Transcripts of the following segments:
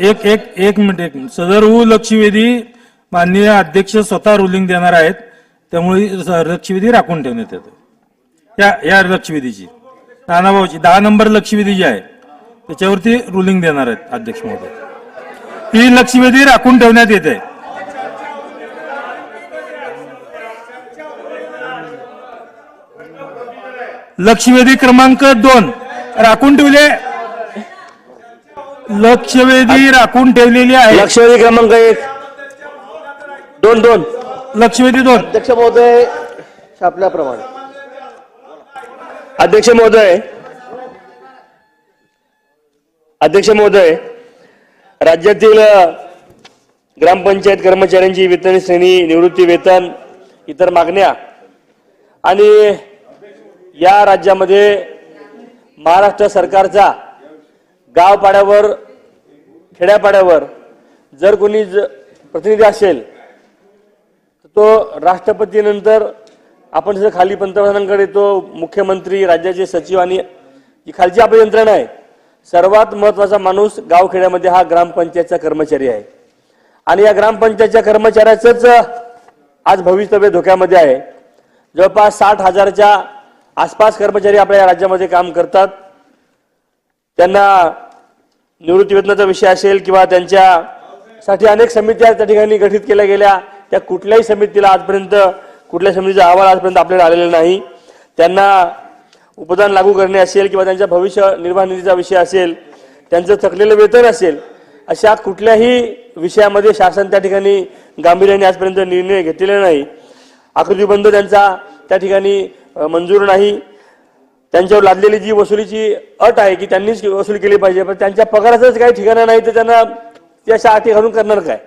एक एक एक मिनिट एक मिनिट. सदर लक्षवेधी माननीय अध्यक्ष स्वतः रुलिंग देणार आहेत. त्यामुळे लक्षवेधी राखून ठेवण्यात येतं या या लक्षवेधीची. नानाभाऊची दहा नंबर लक्षवेधी जी आहे त्याच्यावरती रुलिंग देणार आहेत अध्यक्ष महोदय. ही लक्षवेधी राखून ठेवण्यात येते. लक्षवेधी क्रमांक दोन राखून ठेवले. लक्षवेधी राखून ठेवलेली आहे. लक्षवेधी क्रमांक एक. दोन दोन. लक्षवेधी दोन. अध्यक्ष महोदय छापल्याप्रमाणे अध्यक्ष महोदय अध्यक्ष महोदय राज्यातील ग्रामपंचायत कर्मचाऱ्यांची वेतन श्रेणी निवृत्ती वेतन इतर मागण्या आणि या राज्यामध्ये महाराष्ट्र सरकारचा गावपाड्यावर खेड्यापाड्यावर जर कोणी ज प्रतिनिधी असेल तर तो राष्ट्रपतीनंतर आपण जसं खाली पंतप्रधानांकडे येतो मुख्यमंत्री राज्याचे सचिव आणि जी खालची आपली यंत्रणा आहे सर्वात महत्त्वाचा माणूस गावखेड्यामध्ये हा ग्रामपंचायतचा कर्मचारी आहे. आणि या ग्रामपंचायतच्या कर्मचाऱ्याचंच आज भवितव्य धोक्यामध्ये आहे. जवळपास साठ हजारच्या आसपास कर्मचारी आपल्या या राज्यामध्ये काम करतात. त्यांना निवृत्तीवेतनाचा विषय असेल किंवा त्यांच्यासाठी अनेक समित्या त्या ठिकाणी गठीत केल्या गेल्या त्या कुठल्याही समितीला आजपर्यंत कुठल्या समितीचा अहवाल आजपर्यंत आपल्याला आलेला नाही. त्यांना उपदान लागू करणे असेल किंवा त्यांच्या भविष्य निर्वाह निधीचा विषय असेल त्यांचं थकलेलं वेतन असेल अशा कुठल्याही विषयामध्ये शासन त्या ठिकाणी गांभीर्याने आजपर्यंत निर्णय घेतलेला नाही. आकृतीबंध त्यांचा त्या ठिकाणी मंजूर नाही. त्यांच्यावर लादलेली जी वसुलीची अट आहे की त्यांनीच वसूल केली पाहिजे पण त्यांच्या पगाराचंच काही ठिकाणा नाही तर त्यांना ते अशा अटी घालून करणार काय?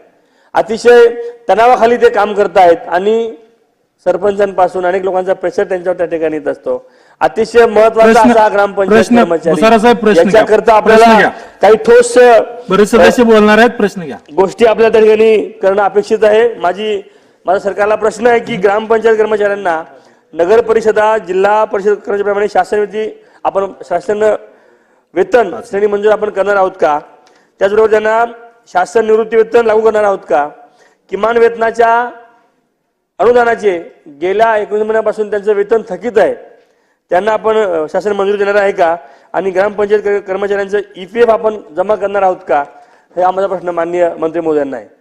अतिशय तणावाखाली ते काम करतायत आणि सरपंचांपासून अनेक लोकांचा प्रेशर त्यांच्यावर त्या ठिकाणी येत असतो. अतिशय महत्त्वाचा असा हा ग्रामपंचायत प्रश्न आपल्याला. काही ठोस बरेच सदस्य बोलणार आहेत प्रश्न घ्या. गोष्टी आपल्या त्या ठिकाणी करणं अपेक्षित आहे. माझी माझा सरकारला प्रश्न आहे की ग्रामपंचायत कर्मचाऱ्यांना नगर परिषदा जिल्हा परिषद करण्याप्रमाणे शासन आपण शासन वेतन श्रेणी मंजूर आपण करणार आहोत का? त्याचबरोबर त्यांना शासन निवृत्ती वेतन लागू करणार आहोत का? किमान वेतनाच्या अनुदानाचे गेल्या एकोणीस महिन्यापासून त्यांचं वेतन थकीत आहे. त्यांना आपण शासन मंजुरी देणार आहे का? आणि ग्रामपंचायत कर्मचाऱ्यांचं ई पी एफ आपण जमा करणार आहोत का? हे आम्हाला प्रश्न माननीय मंत्री महोदयांना आहे.